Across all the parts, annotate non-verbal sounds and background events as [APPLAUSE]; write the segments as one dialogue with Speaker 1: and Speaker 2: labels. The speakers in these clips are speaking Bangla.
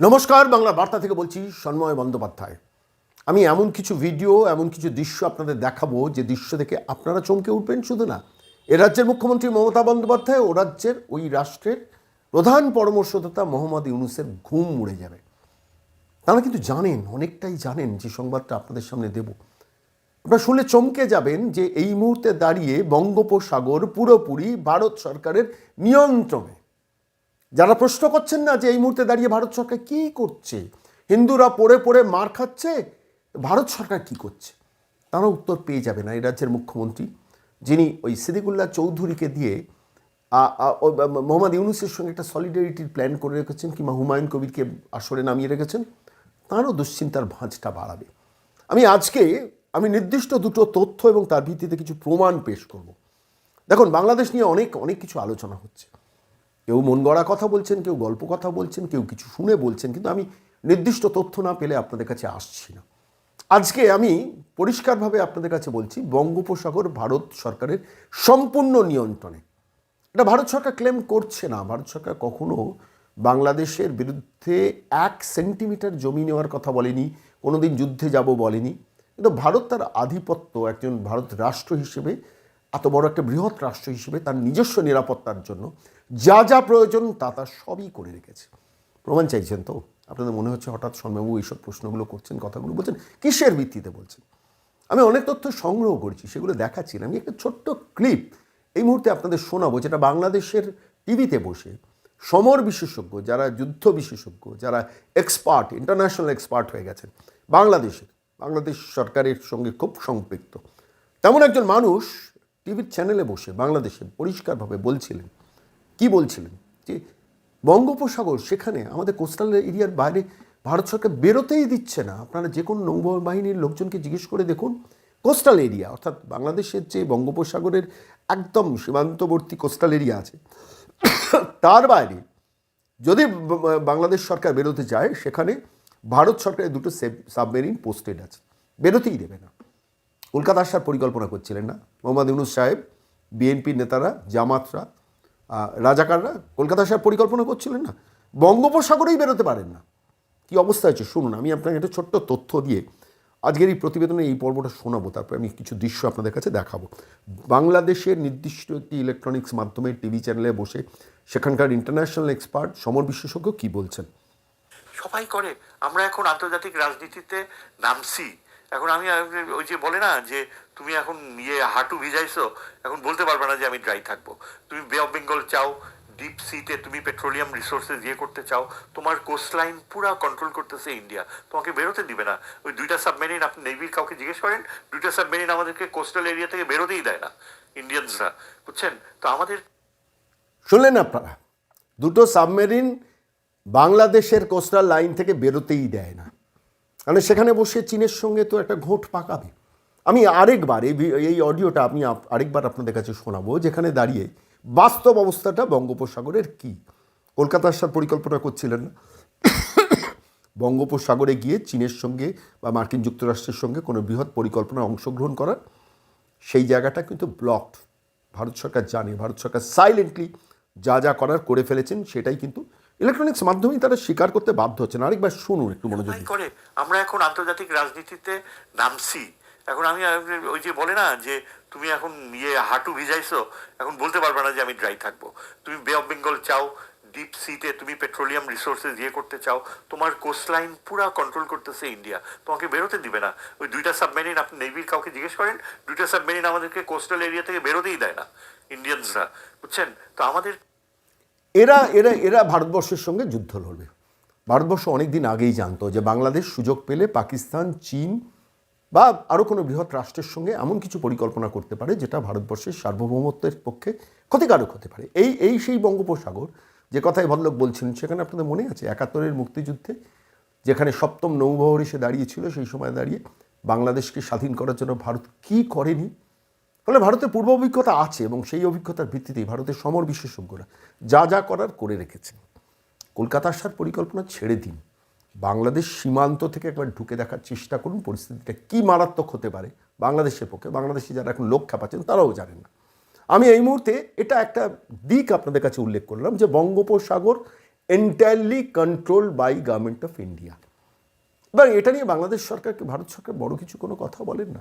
Speaker 1: নমস্কার, বাংলা বার্তা থেকে বলছি সন্ময় বন্দ্যোপাধ্যায়। আমি এমন কিছু ভিডিও, এমন কিছু দৃশ্য আপনাদের দেখাবো, যে দৃশ্য দেখে আপনারা চমকে উঠবেন শুধু না। এ রাজ্যের মুখ্যমন্ত্রী মমতা বন্দ্যোপাধ্যায় ও রাজ্যের ওই রাষ্ট্রের প্রধান পরামর্শদাতা মোহাম্মদ ইউনুসের ঘুম উড়ে যাবে। তারা কিন্তু জানেন, অনেকটাই জানেন যে সংবাদটা আপনাদের সামনে দেব। আপনারা শুনলে চমকে যাবেন যে এই মুহূর্তে দাঁড়িয়ে বঙ্গোপসাগর পুরোপুরি ভারত সরকারের নিয়ন্ত্রণে। যারা প্রশ্ন করছেন না যে এই মুহূর্তে দাঁড়িয়ে ভারত সরকার কি করছে, হিন্দুরা পড়ে পড়ে মার খাচ্ছে, ভারত সরকার কি করছে? তারা উত্তর পেয়ে যাবে না এই রাজ্যের মুখ্যমন্ত্রী, যিনি ওই সিদ্দিকুল্লাহ চৌধুরীকে দিয়ে মোহাম্মদ ইউনুসের সঙ্গে একটা সলিডারিটির প্ল্যান করে রেখেছেন, কিংবা হুমায়ুন কবিরকে আসরে নামিয়ে রেখেছেন, তারও দুশ্চিন্তার ভাঁজটা বাড়াবে। আমি আজকে, আমি নির্দিষ্ট দুটো তথ্য এবং তার ভিত্তিতে কিছু প্রমাণ পেশ করব। দেখুন, বাংলাদেশ নিয়ে অনেক অনেক কিছু আলোচনা হচ্ছে। কেউ মন গড়া কথা বলছেন, কেউ গল্প কথা বলছেন, কেউ কিছু শুনে বলছেন, কিন্তু আমি নির্দিষ্ট তথ্য না পেলে আপনাদের কাছে আসছি না। আজকে আমি পরিষ্কারভাবে আপনাদের কাছে বলছি, বঙ্গোপসাগর ভারত সরকারের সম্পূর্ণ নিয়ন্ত্রণে। এটা ভারত সরকার ক্লেম করছে না। ভারত সরকার কখনো বাংলাদেশের বিরুদ্ধে এক সেন্টিমিটার জমি নেওয়ার কথা বলেনি, কোনোদিন যুদ্ধে যাব বলেনি। কিন্তু ভারত তার আধিপত্য, একজন ভারত রাষ্ট্র হিসেবে, এত বড় একটা বৃহৎ রাষ্ট্র হিসেবে তার নিজস্ব নিরাপত্তার জন্য যা যা প্রয়োজন তা তা সবই করে রেখেছে। প্রমাণ চাইছেন তো? আপনাদের মনে হচ্ছে হঠাৎ সন্ময়বাবু এইসব প্রশ্নগুলো করছেন, কথাগুলো বলছেন? কিসের ভিত্তিতে বলছেন? আমি অনেক তথ্য সংগ্রহ করেছি, সেগুলো দেখাচ্ছি। আমি একটা ছোট্ট ক্লিপ এই মুহূর্তে আপনাদের শোনাবো, যেটা বাংলাদেশের টিভিতে বসে সমর বিশেষজ্ঞ, যারা যুদ্ধ বিশেষজ্ঞ, যারা এক্সপার্ট, ইন্টারন্যাশনাল এক্সপার্ট হয়ে গেছেন, বাংলাদেশের, বাংলাদেশ সরকারের সঙ্গে খুব সম্পৃক্ত। তেমন একজন মানুষ টিভির চ্যানেলে বসে বাংলাদেশে পরিষ্কারভাবে বলছিলেন কি বলছিলেন? যে বঙ্গোপসাগর সেখানে আমাদের কোস্টাল এরিয়ার বাইরে ভারত সরকার বেরোতেই দিচ্ছে না। আপনারা যে কোনো নৌবাহিনীর লোকজনকে জিজ্ঞেস করে দেখুন। কোস্টাল এরিয়া, অর্থাৎ বাংলাদেশের যে বঙ্গোপসাগরের একদম সীমান্তবর্তী কোস্টাল এরিয়া আছে, তার বাইরে যদি বাংলাদেশ সরকার বেরোতে চায় সেখানে ভারত সরকারের দুটো সাবমেরিন পোস্টেড আছে। বেরোতেই দেবে না। কলকাতা আসার পরিকল্পনা করছিলেন না। মোহাম্মদ ইউনুস সাহেব, বিএনপির নেতারা, জামাতরা রাজাকাররা কলকাতা আসার পরিকল্পনা করছিলেন না। বঙ্গোপসাগরেই বেরোতে পারেন না। কি অবস্থা আছে শুনুন, আমি আপনাকে একটা ছোট্ট তথ্য দিয়ে আজকের এই প্রতিবেদনে এই পর্বটা শোনাবো, তারপরে আমি কিছু দৃশ্য আপনাদের কাছে দেখাবো। বাংলাদেশের নির্দিষ্ট একটি ইলেকট্রনিক্স মাধ্যমে টিভি চ্যানেলে বসে সেখানকার ইন্টারন্যাশনাল এক্সপার্ট সমর বিশেষজ্ঞ কি বলছেন?
Speaker 2: সবাই করে। আমরা এখন আন্তর্জাতিক রাজনীতিতে নামছি। এখন আমি, ওই যে বলে না যে তুমি এখন ইয়ে হাঁটু ভিজাইছো, এখন বলতে পারবে না যে আমি ড্রাই থাকব। তুমি বে অফ বেঙ্গল চাও ডিপ সিতে তুমি পেট্রোলিয়াম রিসোর্সেস ইয়ে করতে চাও, তোমার কোস্ট লাইন পুরা কন্ট্রোল করতেছে ইন্ডিয়া তোমাকে বেরোতে দিবে না। ওই দুইটা সাবমেরিন আপনি নেভির কাউকে জিজ্ঞেস করেন, দুইটা সাবমেরিন আমাদেরকে কোস্টাল এরিয়া থেকে বেরোতেই দেয় না ইন্ডিয়ানসরা বুঝছেন? তো আমাদের
Speaker 1: শুনলেন আপনারা, দুটো সাবমেরিন বাংলাদেশের কোস্টাল লাইন থেকে বেরোতেই দেয় না। কারণ সেখানে বসে চীনের সঙ্গে তো একটা ঘোট পাকাবে। আমি আরেকবার এই অডিওটা আমি আরেকবার আপনাদের কাছে শোনাবো যেখানে দাঁড়িয়ে বাস্তব অবস্থাটা বঙ্গোপসাগরের কি? কলকাতা আসার পরিকল্পনা করছিলেন না? বঙ্গোপসাগরে গিয়ে চীনের সঙ্গে বা মার্কিন যুক্তরাষ্ট্রের সঙ্গে কোনো বৃহৎ পরিকল্পনায় অংশগ্রহণ করার সেই জায়গাটা কিন্তু ব্লকড ভারত সরকার জানে ভারত সরকার সাইলেন্টলি যা যা করার করে ফেলেছেন সেটাই কিন্তু ইলেকট্রনিক্স মাধ্যমেই তারা স্বীকার করতে বাধ্য হচ্ছেন। আরেকবার শুনুন একটু মনোযোগ
Speaker 2: করে আমরা এখন আন্তর্জাতিক রাজনীতিতে নামছি। এখন আমি ওই যে বলে না যে তুমি এখন ইয়ে হাঁটু ভিজাইছো, এখন বলতে পারবে না যে আমি ড্রাই থাকব। তুমি বে অফ বেঙ্গল চাও ডিপ সিতে তুমি পেট্রোলিয়াম রিসোর্সেস ইয়ে করতে চাও, তোমার কোস্ট লাইন পুরা কন্ট্রোল করতেছে ইন্ডিয়া তোমাকে বেরোতে দিবে না। ওই দুইটা সাবমেরিন আপনি নেভির কাউকে জিজ্ঞেস করেন, দুইটা সাবমেরিন আমাদেরকে কোস্টাল এরিয়া থেকে বেরোতেই দেয় না ইন্ডিয়ানসরা বুঝছেন? তো আমাদের
Speaker 1: এরা এরা এরা ভারতবর্ষের সঙ্গে যুদ্ধ লড়বে। ভারতবর্ষ অনেক দিন আগেই জানতো যে বাংলাদেশ সুযোগ পেলে পাকিস্তান, চীন বা আরও কোনো বৃহৎ রাষ্ট্রের সঙ্গে এমন কিছু পরিকল্পনা করতে পারে যেটা ভারতবর্ষের সার্বভৌমত্বের পক্ষে ক্ষতিকারক হতে পারে। এই এই সেই বঙ্গোপসাগর, যে কথাই ভদ্রলোক বলছেন, সেখানে আপনাদের মনে আছে? একাত্তরের মুক্তিযুদ্ধে, যেখানে সপ্তম নৌবহর এসে দাঁড়িয়েছিল, সেই সময় দাঁড়িয়ে বাংলাদেশকে স্বাধীন করার জন্য ভারত কী করেনি? ফলে ভারতের পূর্ব অভিজ্ঞতা আছে এবং সেই অভিজ্ঞতার ভিত্তিতেই ভারতের সমর বিশেষজ্ঞরা যা যা করার করে রেখেছেন। কলকাতা আসার পরিকল্পনা ছেড়ে দিন। বাংলাদেশ সীমান্ত থেকে একবার ঢুকে দেখার চেষ্টা করুন, পরিস্থিতিটা কী মারাত্মক হতে পারে বাংলাদেশের পক্ষে। বাংলাদেশে যারা এখন লোক খাপাচ্ছেন, তারাও জানেন না। আমি এই মুহূর্তে এটা একটা দিক আপনাদের কাছে উল্লেখ করলাম যে বঙ্গোপসাগর entirely control by government of India এবার এটা নিয়ে বাংলাদেশ সরকারকে, ভারত সরকার বড় কিছু কোনো কথা বলেন না।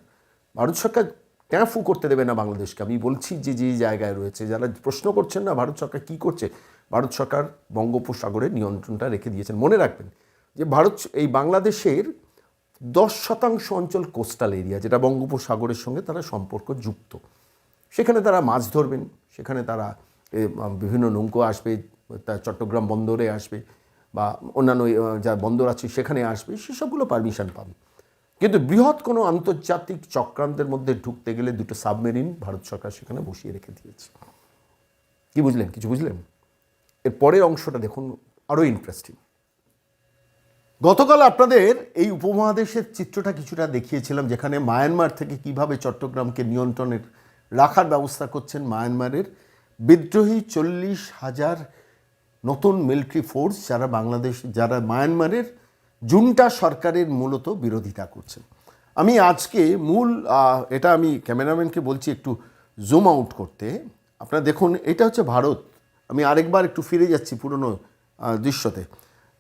Speaker 1: ভারত সরকার ট্যাফু করতে দেবে না বাংলাদেশকে? আমি বলছি যে যে জায়গায় রয়েছে, যারা প্রশ্ন করছেন না ভারত সরকার কি করছে, ভারত সরকার বঙ্গোপসাগরের নিয়ন্ত্রণটা রেখে দিয়েছেন। মনে রাখবেন যে ভারত এই বাংলাদেশের দশ শতাংশ অঞ্চল কোস্টাল এরিয়া, যেটা বঙ্গোপসাগরের সঙ্গে তারা সম্পর্ক যুক্ত। সেখানে তারা মাছ ধরবেন, সেখানে তারা বিভিন্ন নৌকো আসবে, তা চট্টগ্রাম বন্দরে আসবে, বা অন্যান্য যা বন্দর আছে সেখানে আসবে সেসবগুলো পারমিশন পাবে। কিন্তু বৃহৎ কোনো আন্তর্জাতিক চক্রান্তের মধ্যে ঢুকতে গেলে দুটো সাবমেরিন ভারত সরকার সেখানে বসিয়ে রেখে দিয়েছে। কি বুঝলেন, কিছু বুঝলেন? এর পরের অংশটা দেখুন, আরও ইন্টারেস্টিং গতকাল আপনাদের এই উপমহাদেশের চিত্রটা কিছুটা দেখিয়েছিলাম, যেখানে মায়ানমার থেকে কীভাবে চট্টগ্রামকে নিয়ন্ত্রণের রাখার ব্যবস্থা করছেন মায়ানমারের বিদ্রোহী চল্লিশ হাজার নতুন মিলিটারি ফোর্স, যারা বাংলাদেশ, যারা মায়ানমারের জুনটা সরকারের মূলত বিরোধিতা করছেন। আমি আজকে মূল এটা আমি ক্যামেরাম্যানকে বলছি একটু জুম আউট করতে। আপনারা দেখুন, এটা হচ্ছে ভারত। আমি আরেকবার একটু ফিরে যাচ্ছি পুরনো দৃশ্যতে।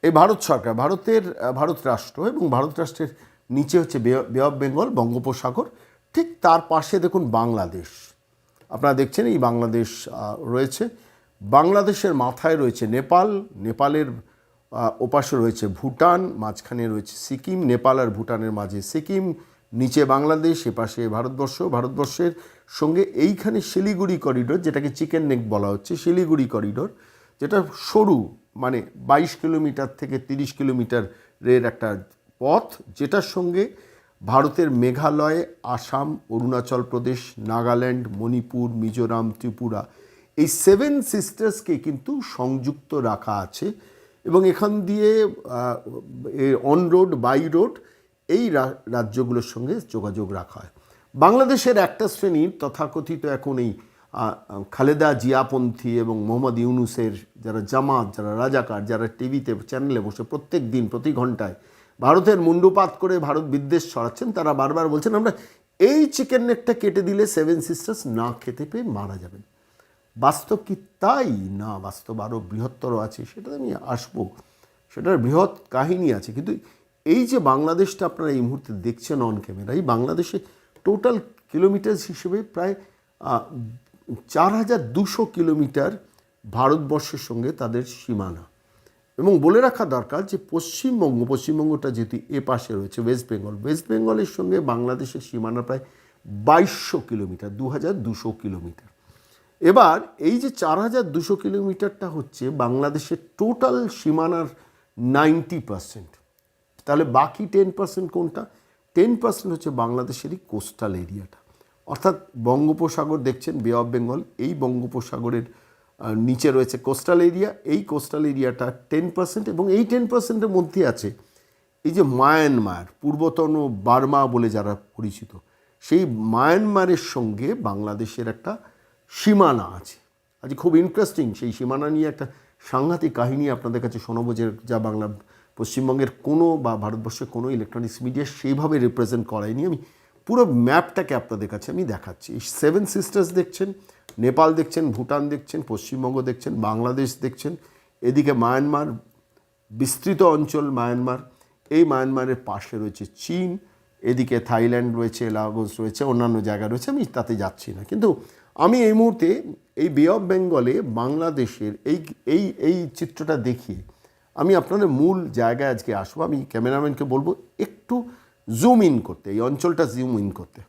Speaker 1: এই ভারত সরকার, ভারতের ভারত রাষ্ট্র এবং ভারত রাষ্ট্রের নিচে হচ্ছে বে অফ বেঙ্গল, বঙ্গোপসাগর, ঠিক তার পাশে দেখুন বাংলাদেশ। আপনারা দেখছেন এই বাংলাদেশ রয়েছে। বাংলাদেশের মাথায় রয়েছে নেপাল, নেপালের ওপাশে রয়েছে ভুটান, মাঝখানে রয়েছে সিকিম, নেপাল আর ভুটানের মাঝে সিকিম, নিচে বাংলাদেশ, এপাশে ভারতবর্ষ, ভারতবর্ষের সঙ্গে এইখানে শিলিগুড়ি করিডোর, যেটাকে চিকেন নেক বলা হচ্ছে, শিলিগুড়ি করিডোর, যেটা সরু মানে বাইশ কিলোমিটার থেকে তিরিশ কিলোমিটারের একটা পথ, যেটার সঙ্গে ভারতের মেঘালয়, আসাম, অরুণাচল প্রদেশ, নাগাল্যান্ড, মণিপুর, মিজোরাম, ত্রিপুরা এই সেভেন সিস্টার্সকে কিন্তু সংযুক্ত রাখা আছে এবং এখান দিয়ে অন রোড বাই রোড এই রাজ্যগুলোর সঙ্গে যোগাযোগ রাখা হয়। বাংলাদেশের একটা শ্রেণির তথাকথিত এখন এই খালেদা জিয়াপন্থী এবং মোহাম্মদ ইউনুসের যারা জামাত, যারা রাজাকার, যারা টিভিতে, চ্যানেলে বসে প্রত্যেক দিন, প্রতি ঘন্টায় ভারতের মুন্ডুপাত করে ভারত বিদ্বেষ ছড়াচ্ছেন, তারা বারবার বলছেন, আমরা এই চিকেন নেকটা কেটে দিলে সেভেন সিস্টার্স না খেতে পেয়ে মারা যাবেন। বাস্তব কি তাই? না, বাস্তব আরও বৃহত্তর আছে, সেটা আমি আসব। সেটার বৃহৎ কাহিনী আছে, কিন্তু এই যে বাংলাদেশটা আপনারা এই মুহূর্তে দেখছেন অন ক্যামেরা এই বাংলাদেশে টোটাল কিলোমিটার হিসেবে প্রায় চার হাজার দুশো কিলোমিটার ভারতবর্ষের সঙ্গে তাদের সীমানা। এবং বলে রাখা দরকার যে পশ্চিমবঙ্গ, পশ্চিমবঙ্গটা যেহেতু এ পাশে রয়েছে ওয়েস্ট বেঙ্গল ওয়েস্ট বেঙ্গলের সঙ্গে বাংলাদেশের সীমানা প্রায় বাইশশো কিলোমিটার দু হাজার দুশো কিলোমিটার। এবার এই যে চার হাজার দুশো কিলোমিটারটা হচ্ছে বাংলাদেশের টোটাল সীমানার নাইনটি পার্সেন্ট। তাহলে বাকি টেন পার্সেন্ট কোনটা? টেন পার্সেন্ট হচ্ছে বাংলাদেশেরই কোস্টাল এরিয়াটা অর্থাৎ বঙ্গোপসাগর দেখছেন বে অফ বেঙ্গল এই বঙ্গোপসাগরের নিচে রয়েছে কোস্টাল এরিয়া এই কোস্টাল এরিয়াটা টেন পার্সেন্ট এবং এই টেন পার্সেন্টের মধ্যে আছে এই যে মায়ানমার পূর্বতন বার্মা বলে যারা পরিচিত। সেই মায়ানমারের সঙ্গে বাংলাদেশের একটা সীমানা আছে। আজ খুব ইন্টারেস্টিং সেই সীমানা নিয়ে একটা সাংঘাতিক কাহিনী আপনাদের কাছে শোনাবো যে যা বাংলা পশ্চিমবঙ্গের কোনো বা ভারতবর্ষের কোনো ইলেকট্রনিক্স মিডিয়া সেইভাবে রিপ্রেজেন্ট করায়নি। আমি পুরো ম্যাপটাকে আপনাদের কাছে আমি দেখাচ্ছি। সেভেন সিস্টার্স দেখছেন, নেপাল দেখছেন, ভুটান দেখছেন, পশ্চিমবঙ্গ দেখছেন, বাংলাদেশ দেখছেন, এদিকে মায়ানমার, বিস্তৃত অঞ্চল মায়ানমার, এই মায়ানমারের পাশে রয়েছে চীন, এদিকে থাইল্যান্ড রয়েছে লাগোস রয়েছে, অন্যান্য জায়গা রয়েছে, আমি তাতে যাচ্ছি না। কিন্তু আমি এই মুহূর্তে এই বে অফ বেঙ্গলে বাংলাদেশের এই এই এই চিত্রটা দেখিয়ে আমি আপনাদের মূল জায়গায় আজকে আসব। আমি ক্যামেরাম্যানকে বলব, একটু জুম ইন করতে, এই অঞ্চলটা জুম ইন করতে।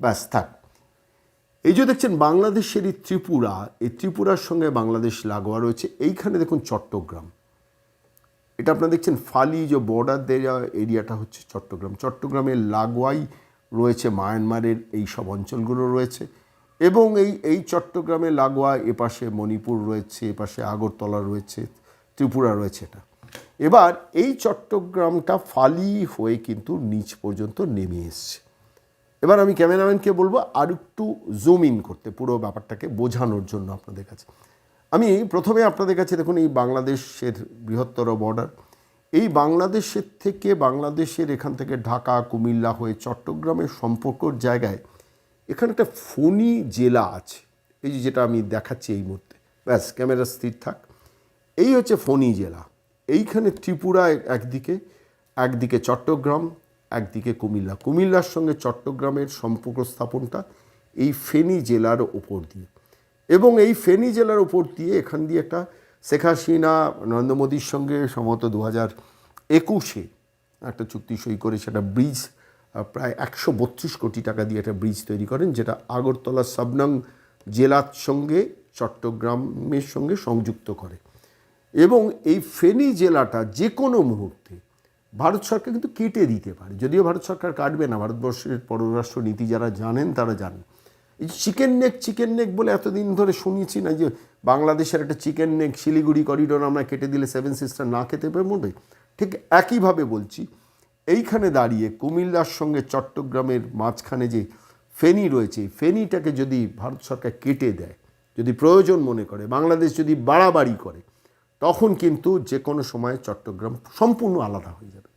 Speaker 1: ব্যাস, থাক। এই যে দেখছেন বাংলাদেশেরই ত্রিপুরা, এই ত্রিপুরার সঙ্গে বাংলাদেশ লাগোয়া রয়েছে। এইখানে দেখুন চট্টগ্রাম। এটা আপনারা দেখছেন, ফালি যে বর্ডার দেওয়া এরিয়াটা হচ্ছে চট্টগ্রাম। চট্টগ্রামের লাগোয়াই রয়েছে, মায়ানমারের এই সব অঞ্চলগুলো রয়েছে। এবং এই এই চট্টগ্রামে লাগোয়া এপাশে মণিপুর রয়েছে, এপাশে আগরতলা রয়েছে, ত্রিপুরা রয়েছে এটা। এবার এই চট্টগ্রামটা ফালি হয়ে কিন্তু নিচ পর্যন্ত নেমে এসছে। এবার আমি ক্যামেরাম্যানকে বলব আর একটু জুম ইন করতে, পুরো ব্যাপারটাকে বোঝানোর জন্য আপনাদের কাছে। আমি প্রথমে আপনাদের কাছে দেখুন, এই বাংলাদেশের বৃহত্তর বর্ডার এই বাংলাদেশের থেকে, বাংলাদেশের এখান থেকে ঢাকা, কুমিল্লা হয়ে চট্টগ্রামের সম্পর্কর জায়গায় এখানে একটা ফণি জেলা আছে। এই যে যেটা আমি দেখাচ্ছি এই মুহূর্তে। ব্যাস, ক্যামেরা স্থির থাক। এই হচ্ছে ফণি জেলা। এইখানে ত্রিপুরা একদিকে একদিকে চট্টগ্রাম, একদিকে কুমিল্লা। কুমিল্লার সঙ্গে চট্টগ্রামের সম্পর্ক স্থাপনটা এই ফেনী জেলার ওপর দিয়ে। এবং এই ফেনী জেলার ওপর দিয়ে এখান দিয়ে একটা শেখ হাসিনা, নরেন্দ্র মোদীর সঙ্গে সম্ভবত দু হাজার একুশে একটা চুক্তি সই করে সেটা ব্রিজ প্রায় একশো বত্রিশ কোটি টাকা দিয়ে একটা ব্রিজ তৈরি করেন, যেটা আগরতলা সাবনাং জেলার সঙ্গে, চট্টগ্রামের সঙ্গে সংযুক্ত করে। এবং এই ফেনী জেলাটা যে কোনো মুহূর্তে ভারত সরকার কিন্তু কেটে দিতে পারে। যদিও ভারত সরকার কাটবে না, ভারতবর্ষের পররাষ্ট্র নীতি যারা জানেন তারা জানেন। এই চিকেন নেক চিকেন নেক বলে এতদিন ধরে শুনিয়েছি না যে বাংলাদেশের একটা চিকেন নেক শিলিগুড়ি করিডোর আমরা কেটে দিলে সেভেন সিস্টার না খেতে পারবে? ঠিক একইভাবে বলছি, এইখানে দাঁড়িয়ে কুমিল্লার সঙ্গে চট্টগ্রামের মাঝখানে যে ফেনী রয়েছে ফেনীটাকে যদি ভারত সরকার কেটে দেয়, যদি প্রয়োজন মনে করে, বাংলাদেশ যদি বাড়াবাড়ি করে তখন কিন্তু যে কোনো সময়ে চট্টগ্রাম সম্পূর্ণ আলাদা হয়ে যাবে।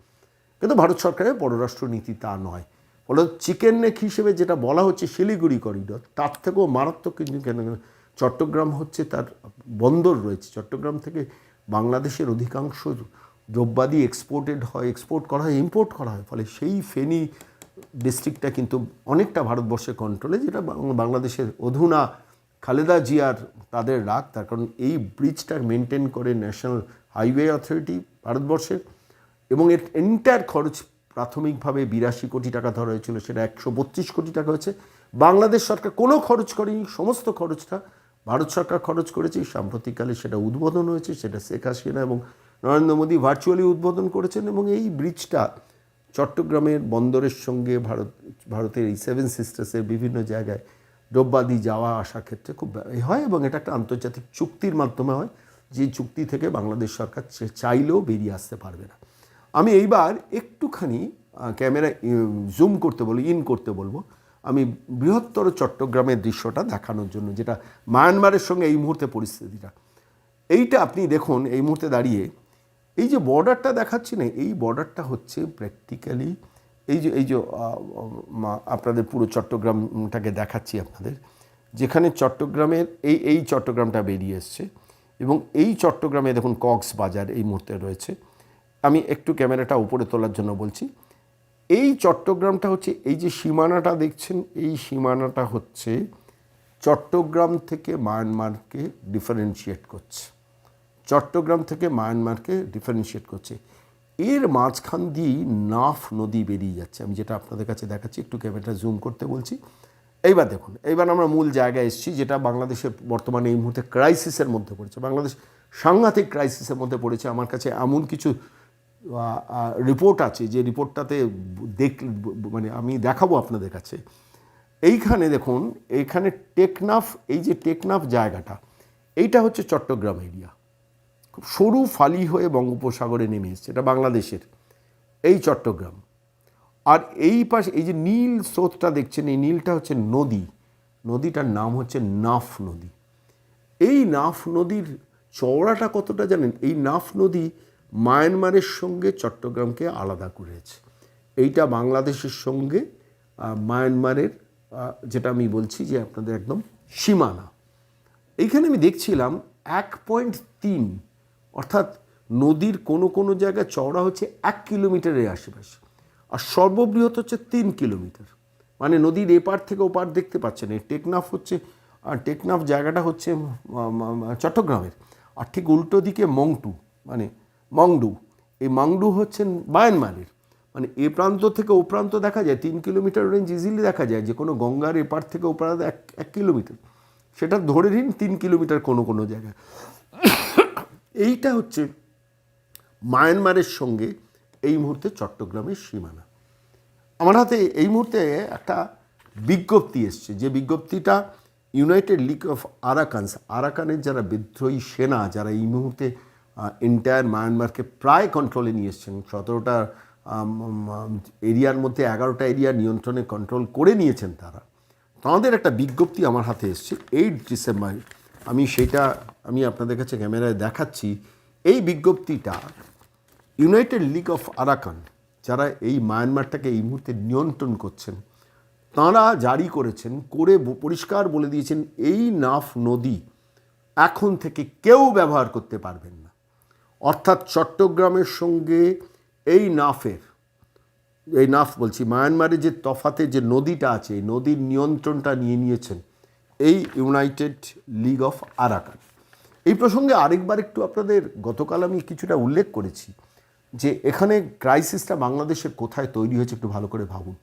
Speaker 1: কিন্তু ভারত সরকারের পররাষ্ট্র নীতি তা নয়। ফলে চিকেন নেক হিসেবে যেটা বলা হচ্ছে শিলিগুড়ি করিডর, তার থেকেও মারাত্মক কিন্তু কেন চট্টগ্রাম হচ্ছে তার বন্দর রয়েছে। চট্টগ্রাম থেকে বাংলাদেশের অধিকাংশ দ্রব্যাদি এক্সপোর্টেড হয় এক্সপোর্ট করা হয় ইম্পোর্ট করা হয়। ফলে সেই ফেনী ডিস্ট্রিক্টটা কিন্তু অনেকটা ভারতবর্ষের কন্ট্রোলে যেটা বাংলাদেশের অধুনা খালেদা জিয়ার তাদের রাগ, তার কারণ এই ব্রিজটা মেনটেন করে ন্যাশনাল হাইওয়ে অথরিটি ভারতবর্ষের এবং এর এন্টায়ার খরচ প্রাথমিকভাবে বিরাশি কোটি টাকা ধরা হয়েছিল, সেটা একশো বত্রিশ কোটি টাকা হয়েছে। বাংলাদেশ সরকার কোনো খরচ করেনি, সমস্ত খরচটা ভারত সরকার খরচ করেছে। সাম্প্রতিককালে সেটা উদ্বোধন হয়েছে, সেটা শেখ হাসিনা এবং নরেন্দ্র মোদী ভার্চুয়ালি উদ্বোধন করেছেন এবং এই ব্রিজটা চট্টগ্রামের বন্দরের সঙ্গে ভারত, ভারতের এই সেভেন সিস্টার্সের বিভিন্ন জায়গায় দ্রব্যাদি যাওয়া আসার ক্ষেত্রে খুব এ হয় এবং এটা একটা আন্তর্জাতিক চুক্তির মাধ্যমে হয়। যে চুক্তি থেকে বাংলাদেশ সরকার চাইলেও বেরিয়ে আসতে পারবে না। আমি এইবার একটুখানি ক্যামেরা জুম করতে বলব ইন করতে বলব। আমি বৃহত্তর চট্টগ্রামের দৃশ্যটা দেখানোর জন্য, যেটা মায়ানমারের সঙ্গে এই মুহূর্তে পরিস্থিতিটা। এইটা আপনি দেখুন, এই মুহূর্তে দাঁড়িয়ে। এই যে বর্ডারটা দেখাচ্ছি না, এই বর্ডারটা হচ্ছে প্র্যাকটিক্যালি এই যে এই যে আপনাদের পুরো চট্টগ্রামটাকে দেখাচ্ছি আপনাদের। যেখানে চট্টগ্রামের, এই এই চট্টগ্রামটা বেরিয়ে এসছে এবং এই চট্টগ্রামে দেখুন কক্সবাজার এই মুহূর্তে রয়েছে। আমি একটু ক্যামেরাটা উপরে তোলার জন্য বলছি, এই চট্টগ্রামটা হচ্ছে, এই যে সীমানাটা দেখছেন, এই সীমানাটা হচ্ছে চট্টগ্রাম থেকে মায়ানমারকে ডিফারেন্সিয়েট করছে। চট্টগ্রাম থেকে মায়ানমারকে ডিফারেন্সিয়েট করছে। এর মাঝখান দিয়েই নাফ নদী বেরিয়ে যাচ্ছে। আমি যেটা আপনাদের কাছে দেখাচ্ছি, একটু ক্যামেরাটা জুম করতে বলছি। এইবার দেখুন, এইবার আমরা মূল জায়গায় এসেছি, যেটা বাংলাদেশের বর্তমানে এই মুহূর্তে ক্রাইসিসের মধ্যে পড়েছে। বাংলাদেশ সাংঘাতিক ক্রাইসিসের মধ্যে পড়েছে। আমার কাছে এমন কিছু রিপোর্ট আছে, যে রিপোর্টটাতে দেখ মানে আমি দেখাবো আপনাদের কাছে। এইখানে দেখুন, এইখানে টেকনাফ, এই যে টেকনাফ জায়গাটা, এইটা হচ্ছে চট্টগ্রাম এরিয়া খুব সরু ফালি হয়ে বঙ্গোপসাগরে নেমে এসছে। এটা বাংলাদেশের, এই চট্টগ্রাম। আর এই পাশে, এই যে নীল স্রোতটা দেখছেন, এই নীলটা হচ্ছে নদী। নদীটার নাম হচ্ছে নাফ নদী। এই নাফ নদীর চওড়াটা কতটা জানেন? এই নাফ নদী মায়ানমারের সঙ্গে চট্টগ্রামকে আলাদা করেছে। এইটা বাংলাদেশের সঙ্গে মায়ানমারের যেটা আমি বলছি যে আপনাদের একদম সীমানা। এইখানে আমি দেখছিলাম এক পয়েন্ট তিন অর্থাৎ নদীর কোনো কোনো জায়গায় চওড়া হচ্ছে এক কিলোমিটারের আশেপাশে আর সর্ববৃহৎ হচ্ছে তিন কিলোমিটার। মানে নদীর এপার থেকে ওপার দেখতে পাচ্ছেন। এই টেকনাফ হচ্ছে, আর টেকনাফ জায়গাটা হচ্ছে চট্টগ্রামের। আর ঠিক উল্টো দিকে মংটু মানে মংডু। এই মংডু হচ্ছেন মায়ানমারের মানে এ প্রান্ত থেকে ও প্রান্ত দেখা যায়, তিন কিলোমিটার রেঞ্জ ইজিলি দেখা যায়, যে কোনো গঙ্গার এপার থেকে ওপার এক এক কিলোমিটার। সেটা ধরে নিন তিন কিলোমিটার কোনো কোনো জায়গায়। এইটা হচ্ছে মায়ানমারের সঙ্গে এই মুহূর্তে চট্টগ্রামের সীমানা। আমার হাতে এই মুহূর্তে একটা বিজ্ঞপ্তি এসছে, যে বিজ্ঞপ্তিটা ইউনাইটেড লিগ অফ আরাকানস আরাকানের যারা বিদ্রোহী সেনা, যারা এই মুহূর্তে এন্টায়ার মায়ানমারকে প্রায় কন্ট্রোলে নিয়ে এসছেন, সতেরোটা এরিয়ার মধ্যে এগারোটা এরিয়া নিয়ন্ত্রণে কন্ট্রোল করে নিয়েছেন তারা। তাদের একটা বিজ্ঞপ্তি আমার হাতে এসছে এইট ডিসেম্বর আমি সেটা আমি আপনাদের কাছে ক্যামেরায় দেখাচ্ছি এই বিজ্ঞপ্তিটা ইউনাইটেড লিগ অফ আরাকান যারা এই মায়ানমারটাকে এই মুহূর্তে নিয়ন্ত্রণ করছেন, তাঁরা জারি করেছেন, করে পরিষ্কার বলে দিয়েছেন, এই নাফ নদী এখন থেকে কেউ ব্যবহার করতে পারবেন না। অর্থাৎ চট্টগ্রামের সঙ্গে এই নাফের, এই নাফ বলছি মায়ানমারে যে তফাতে যে নদীটা আছে, এই নদীর নিয়ন্ত্রণটা নিয়ে নিয়েছেন এই ইউনাইটেড লিগ অফ আরাকান এই প্রসঙ্গে আরেকবার একটু আপনাদের গতকাল আমি কিছুটা উল্লেখ করেছি যে এখানে ক্রাইসিসটা বাংলাদেশের কোথায় তৈরি হয়েছে একটু ভালো করে ভাবুন।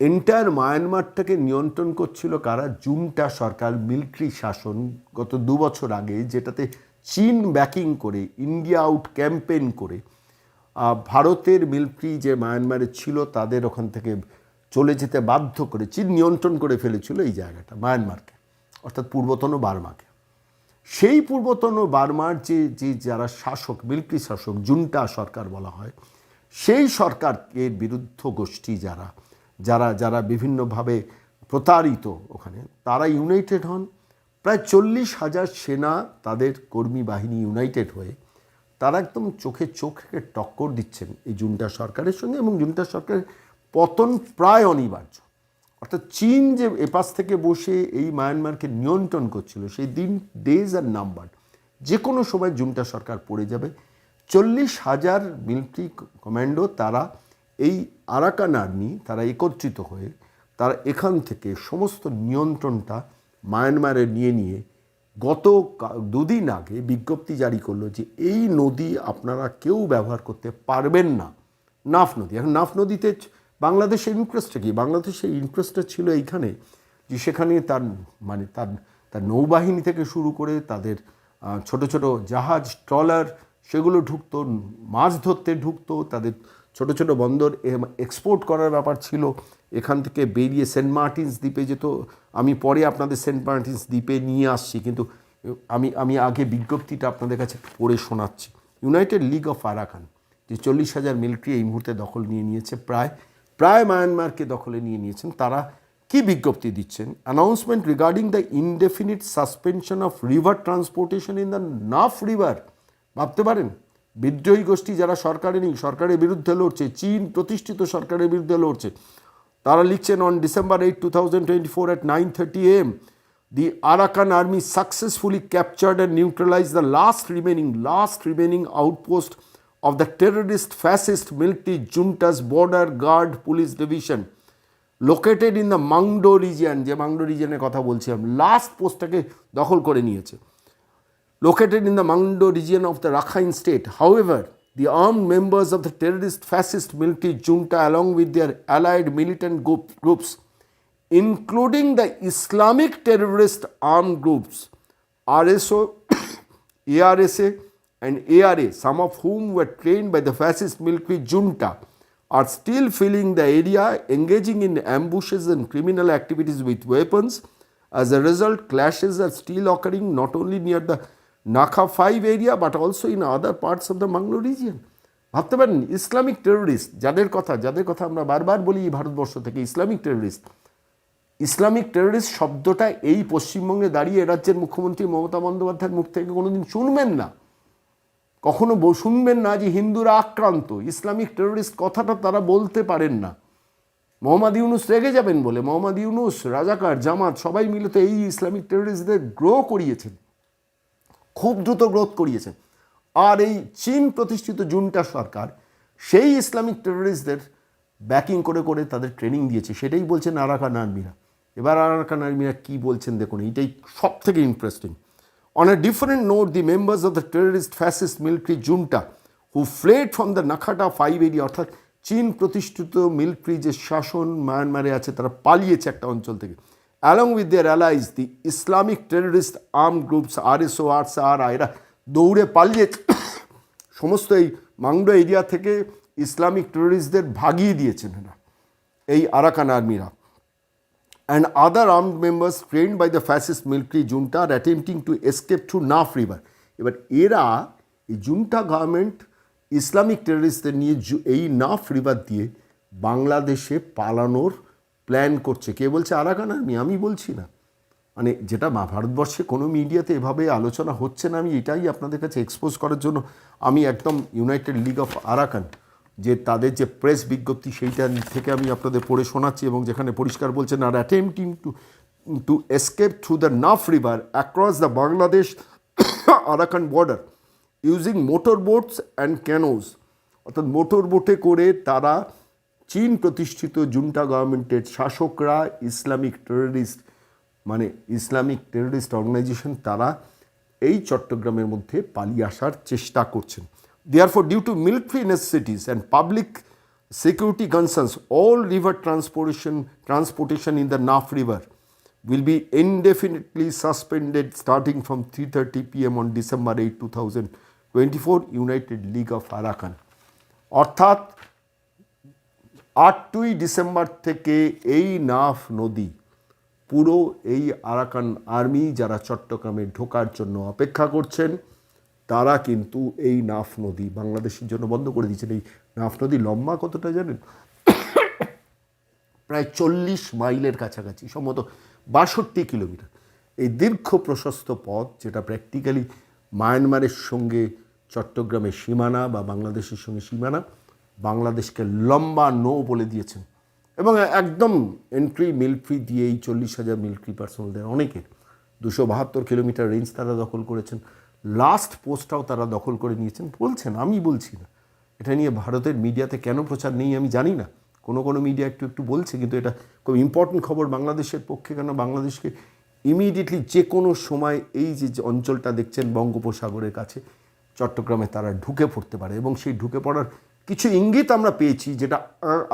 Speaker 1: এন্টায়ার মায়ানমারটাকে নিয়ন্ত্রণ করছিল কারা? জুমটা সরকার, মিলিটারি শাসন গত দু বছর আগে, যেটাতে চীন ব্যাকিং করে, ইন্ডিয়া আউট ক্যাম্পেন করে ভারতের মিলিটারি যে মায়ানমারে ছিল তাদের ওখান থেকে চলে যেতে বাধ্য করে, চীন নিয়ন্ত্রণ করে ফেলেছিল এই জায়গাটা, মায়ানমারকে, অর্থাৎ পূর্বতন বার্মাকে। সেই পূর্বতন বার্মার যে যে যারা শাসক, মিলিটারি শাসক, জুনটা সরকার বলা হয়, সেই সরকারকে বিরুদ্ধ গোষ্ঠী যারা যারা যারা বিভিন্নভাবে প্রতারিত ওখানে, তারা ইউনাইটেড হন। প্রায় চল্লিশ হাজার সেনা তাদের কর্মী বাহিনী ইউনাইটেড হয়ে, তারা একদম চোখে চোখ টক্কর দিচ্ছেন এই জুনটা সরকারের সঙ্গে এবং জুনটা সরকারের পতন প্রায় অনিবার্য। অর্থাৎ চীন যে এপাশ থেকে বসে এই মায়ানমারকে নিয়ন্ত্রণ করছিল, সেই দিন ডেজ আর নাম্বার যে কোনো সময় জুমটা সরকার পড়ে যাবে। চল্লিশ হাজার মিলিটারি কমান্ডো তারা এই আরাকান আর্মি তারা একত্রিত হয়ে তারা এখান থেকে সমস্ত নিয়ন্ত্রণটা মায়ানমারে নিয়ে নিয়ে গত দুদিন আগে বিজ্ঞপ্তি জারি করল যে এই নদী আপনারা কেউ ব্যবহার করতে পারবেন না। নাফ নদী। এখন নাফ নদীতে বাংলাদেশের ইন্টারেস্টটা কি? বাংলাদেশের ইন্টারেস্টটা ছিল এইখানে যে সেখানে তার মানে তার তার নৌবাহিনী থেকে শুরু করে তাদের ছোট ছোট জাহাজ, ট্রলার, সেগুলো ঢুকতো, মাছ ধরতে ঢুকতো, তাদের ছোট ছোট বন্দর এক্সপোর্ট করার ব্যাপার ছিল। এখান থেকে বেরিয়ে সেন্ট মার্টিনস দ্বীপে যেত। আমি পরে আপনাদের সেন্ট মার্টিনস দ্বীপে নিয়ে আসছি, কিন্তু আমি আমি আগে বিজ্ঞপ্তিটা আপনাদের কাছে পড়ে শোনাচ্ছি। ইউনাইটেড লিগ অফ আরাকান যে চল্লিশ হাজার মিলিটারি এই মুহূর্তে দখল নিয়ে নিয়েছে প্রায় প্রায় মায়ানমারকে দখলে নিয়ে নিয়েছেন। তারা কি বিজ্ঞপ্তি দিচ্ছেন? Announcement regarding the indefinite suspension of river transportation in the Naf river ভাবতে পারেন? বিদ্রোহী গোষ্ঠী যারা সরকারে নেই, সরকারের বিরুদ্ধে লড়ছে, চীন প্রতিষ্ঠিত সরকারের বিরুদ্ধে লড়ছে। তারা লিখছেন on December eight two thousand twenty four at nine thirty AM the Arakan army successfully captured and neutralize the last remaining last remaining outpost of the terrorist fascist military junta's border guard police division located in the Mangdo region যে মাংডো রিজিয়নের কথা বলছিলাম লাস্ট পোস্টটাকে দখল করে নিয়েছে located in the Mangdo region of the Rakhine state. However, the armed members of the terrorist fascist military junta, along with their allied militant group, groups, including the Islamic terrorist armed groups, RSO, ARSA, and ARA, some of whom were trained by the fascist military junta, are still filling the area, engaging in ambushes and criminal activities with weapons. As a result, clashes are still occurring not only near the Nakha 5 area but also in other parts of the Manglo region. ভাবতে পারেন ইসলামিক টেররিস্ট যাদের কথা যাদের কথা আমরা বারবার বলি ভারতবর্ষ থেকে ইসলামিক টেররিস্ট ইসলামিক টেররিস্ট শব্দটা এই পশ্চিমবঙ্গে দাঁড়িয়ে রাজ্যের মুখ্যমন্ত্রী মমতা বন্দ্যোপাধ্যায়ের মুখ থেকে কোনোদিন শুনবেন না কখনো শুনবেন না যে হিন্দুরা আক্রান্ত, ইসলামিক টেররিস্ট কথাটা তারা বলতে পারেন না। মোহাম্মদ ইউনুস রেগে যাবেন বলে, মোহাম্মদ ইউনুস, রাজাকার, জামাত, সবাই মিলে তো এই ইসলামিক টেররিস্টদের গ্রো করিয়েছেন, খুব দ্রুত গ্রোথ করিয়েছেন। আর এই চীন প্রতিষ্ঠিত জুনটা সরকার, সেই ইসলামিক টেররিস্টদের ব্যাকিং করে করে তাদের ট্রেনিং দিয়েছে। সেটাই বলছেন আরাকান আর্মিরা। এবার আরাকান আর্মিরা কী বলছেন দেখুন, এইটাই সব থেকে interesting on a different note the members of the terrorist fascist military junta who fled from the Nakhata five area অর্থাৎ চীন প্রতিষ্ঠিত মিলিটারি যে শাসন মায়ানমারে আছে, তারা পালিয়েছে একটা অঞ্চল থেকে। Along with their allies the Islamic terrorist arm groups R S O arts আর এরা দৌড়ে পালিয়েছে সমস্ত এই মাংডো এরিয়া থেকে ইসলামিক টেররিস্টদের ভাগিয়ে দিয়েছেন এরা, এই আরাকান আর্মিরা। And other armed members trained by the fascist military junta are attempting to escape through Naf River. এবার এরা এই জুনটা গভর্নমেন্ট ইসলামিক টেররিস্টদের নিয়ে এই নাফ রিভার দিয়ে বাংলাদেশে পালানোর প্ল্যান করছে। কে বলছে? Arakan army. আমি বলছি না। মানে যেটা ভারতবর্ষে কোনো মিডিয়াতে এভাবে আলোচনা হচ্ছে না। আমি এটাই আপনাদের কাছে এক্সপোজ করার জন্য আমি একদম ইউনাইটেড লিগ অফ আরাকান যে তাদের যে প্রেস বিজ্ঞপ্তি সেইটা থেকে আমি আপনাদের পড়ে শোনাচ্ছি এবং যেখানে পরিষ্কার বলছেন আর attempting to to escape through the Naf river across the Bangladesh Arakan border using motor boats and canoes অর্থাৎ মোটর বোটে করে তারা চীন প্রতিষ্ঠিত জুন্টা গভর্নমেন্টের শাসকরা, ইসলামিক টেররিস্ট মানে ইসলামিক টেররিস্ট অর্গানাইজেশন তারা এই চট্টগ্রামের মধ্যে পালিয়ে আসার চেষ্টা করছেন। For due to military necessities and public security concerns, all river transportation, transportation in the Naf River will be indefinitely suspended starting from 3:30 p.m. on December 8, 2024, United League of Arakan. অর্থাৎ আটই ডিসেম্বর থেকে এই নাফ নদী পুরো এই আরাকান আর্মি যারা চট্টগ্রামে ঢোকার জন্য অপেক্ষা করছেন তারা কিন্তু এই নাফ নদী বাংলাদেশের জন্য বন্ধ করে দিয়েছেন। এই নাফ নদী লম্বা কতটা জানেন? প্রায় চল্লিশ মাইলের কাছাকাছি, সম্ভবত বাষট্টি কিলোমিটার। এই দীর্ঘ প্রশস্ত পথ, যেটা প্র্যাকটিক্যালি মায়ানমারের সঙ্গে চট্টগ্রামের সীমানা বা বাংলাদেশের সঙ্গে সীমানা, বাংলাদেশকে লম্বা নো বলে দিয়েছেন। এবং একদম এন্ট্রি মিলিটারি দিয়ে এই চল্লিশ হাজার মিলিটারি পার্সোনালদের অনেকের দুশো বাহাত্তর কিলোমিটার রেঞ্জ তারা দখল করেছেন। লাস্ট পোস্টটাও তারা দখল করে নিয়েছেন। বলছেন, আমি বলছি না। এটা নিয়ে ভারতের মিডিয়াতে কেন প্রচার নেই আমি জানি না। কোনো কোনো মিডিয়া একটু একটু বলছে, কিন্তু এটা খুব ইম্পর্টেন্ট খবর বাংলাদেশের পক্ষে কেন বাংলাদেশকে ইমিডিয়েটলি যে কোনো সময় এই যে অঞ্চলটা দেখছেন বঙ্গোপসাগরের কাছে, চট্টগ্রামে তারা ঢুকে পড়তে পারে। এবং সেই ঢুকে পড়ার কিছু ইঙ্গিত আমরা পেয়েছি, যেটা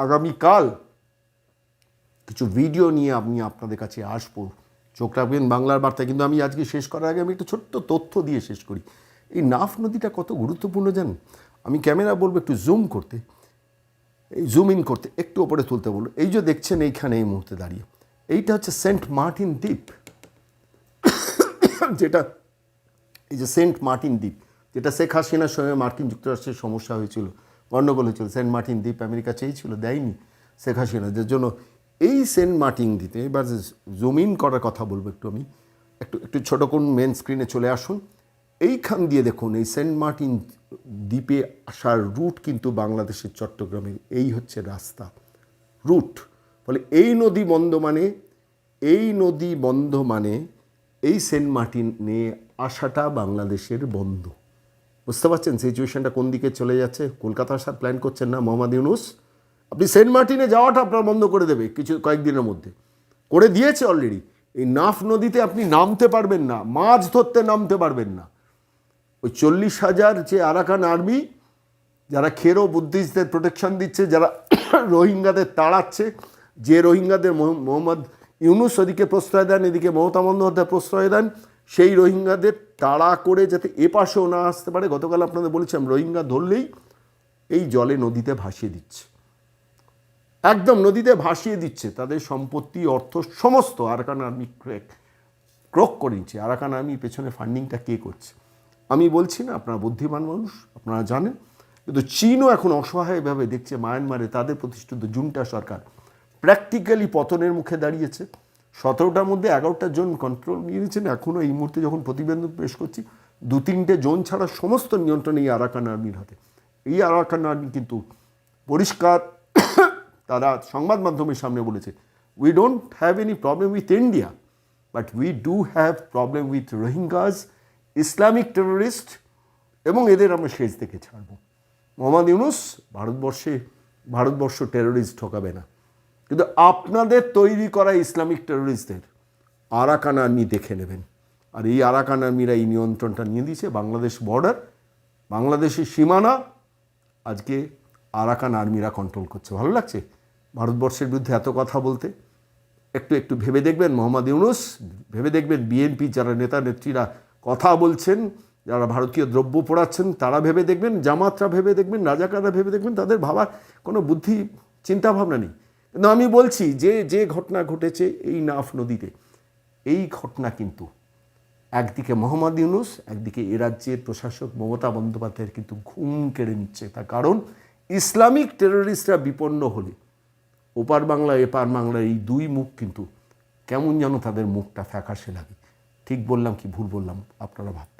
Speaker 1: আগামীকাল কিছু ভিডিও নিয়ে আমি আপনাদের কাছে আসব। চোখ রাখবেন, বাংলার বার্তায় কিন্তু আমি আজকে শেষ করার আগে আমি একটা ছোট্ট তথ্য দিয়ে শেষ করি। এই নাফ নদীটা কত গুরুত্বপূর্ণ জানেন? আমি ক্যামেরা বলব একটু জুম করতে। এই জুম ইন করতে, একটু ওপরে তুলতে বলব। এই যে দেখছেন এইখানে এই মুহূর্তে দাঁড়িয়ে। এইটা হচ্ছে সেন্ট মার্টিন দ্বীপ। [COUGHS] যেটা, এই যে সেন্ট মার্টিন দ্বীপ, যেটা শেখ হাসিনার সময় মার্কিন যুক্তরাষ্ট্রের সমস্যা হয়েছিল, গণ্ডগোল হয়েছিল। সেন্ট মার্টিন দ্বীপ আমেরিকা চেয়েছিল, দেয়নি শেখ হাসিনা। যার জন্য এই সেন্ট মার্টিন দিতে, এবার জুম ইন করার কথা বলব একটু আমি, একটু একটু ছোটো কোন মেন স্ক্রিনে চলে আসুন। এইখান দিয়ে দেখুন, এই সেন্ট মার্টিন দ্বীপে আসার রুট কিন্তু বাংলাদেশের চট্টগ্রামের, এই হচ্ছে রাস্তা। রুট ফলে এই নদী বন্ধ মানে এই নদী বন্ধ মানে এই সেন্ট মার্টিনে আসাটা বাংলাদেশের বন্ধ। বুঝতে পারছেন? সিচুয়েশনটা কোন দিকে চলে যাচ্ছে? কলকাতা আসার প্ল্যান করছেন না মোহাম্মদ ইউনুস? আপনি সেন্ট মার্টিনে যাওয়াটা আপনার বন্ধ করে দেবে কিছু কয়েকদিনের মধ্যে। করে দিয়েছে অলরেডি এই নাফ নদীতে আপনি নামতে পারবেন না, মাছ ধরতে নামতে পারবেন না। ওই চল্লিশ হাজার যে আরাকান আর্মি, যারা খেরো বুদ্ধিস্টদের প্রোটেকশন দিচ্ছে, যারা [COUGHS] রোহিঙ্গাদের তাড়াচ্ছে, যে রোহিঙ্গাদের মোহ- মোহাম্মদ ইউনুস ওদিকে প্রশ্রয় দেন, এদিকে মমতা বন্দ্যোপাধ্যায় প্রশ্রয় দেন, সেই রোহিঙ্গাদের তাড়া করে যাতে এ পাশেও না আসতে পারে, গতকাল আপনাদের বলেছিলাম, রোহিঙ্গা ধরলেই এই জলে নদীতে ভাসিয়ে দিচ্ছে। একদম নদীতে ভাসিয়ে দিচ্ছে। তাদের সম্পত্তি, অর্থ সমস্ত আরাকান আর্মি ক্রেক করে নিচ্ছে। আরাকান আর্মি পেছনে ফান্ডিংটা কে করছে? আমি বলছি না, আপনারা বুদ্ধিমান মানুষ, আপনারা জানেন। কিন্তু চীনও এখন অসহায়ভাবে দেখছে মায়ানমারে, তাদের প্রতিষ্ঠিত জুনটা সরকার প্র্যাকটিক্যালি পতনের মুখে দাঁড়িয়েছে। সতেরোটার মধ্যে এগারোটা জোন কন্ট্রোল নিয়ে নিয়েছেন। এখনও এই মুহূর্তে যখন প্রতিবেদন পেশ করছি দু তিনটে জোন ছাড়া সমস্ত নিয়ন্ত্রণ এই আরাকান আর্মির হাতে। এই আরাকান আর্মি কিন্তু পরিষ্কার তারা সংবাদ মাধ্যমের সামনে বলেছে we don't have any problem with India but we do have problem with Rohingyas Islamic terrorist এবং এদের আমরা শেষ থেকে ছাড়ব। মোহাম্মদ ইউনুস ভারতবর্ষে, ভারতবর্ষ টেররিস্ট ঠকাবে না। কিন্তু আপনাদের তৈরি করা ইসলামিক টেররিস্টদের আরাকান আর্মি দেখে নেবেন। আর এই আরাকান আর্মিরা এই নিয়ন্ত্রণটা নিয়ে দিয়েছে, বাংলাদেশ বর্ডার বাংলাদেশের সীমানা, আজকে আরাকান আর্মিরা কন্ট্রোল করছে। ভালো লাগছে? ভারতবর্ষের বিরুদ্ধে এত কথা বলতে একটু একটু ভেবে দেখবেন, মোহাম্মদ ইউনুস, ভেবে দেখবেন বিএনপি যারা নেতা নেত্রীরা কথা বলছেন, যারা ভারতীয় দ্রব্য পোড়াচ্ছেন, তারা ভেবে দেখবেন, জামাতরা ভেবে দেখবেন, রাজাকাররা ভেবে দেখবেন, তাদের ভাবার কোনো বুদ্ধি চিন্তা ভাবনা নেই। কিন্তু আমি বলছি যে যে ঘটনা ঘটেছে এই নাফ নদীতে, এই ঘটনা কিন্তু একদিকে মোহাম্মদ ইউনুস, একদিকে এ রাজ্যের প্রশাসক মমতা বন্দ্যোপাধ্যায়ের কিন্তু ঘুম কেড়ে নিচ্ছে। তার কারণ, ইসলামিক টেররিস্টরা বিপন্ন হলে ওপার বাংলা, এপার বাংলার এই দুই মুখ কিন্তু কেমন যেন তাদের মুখটা ফ্যাকাশে লাগে। ঠিক বললাম কি ভুল বললাম? আপনারা ভাববেন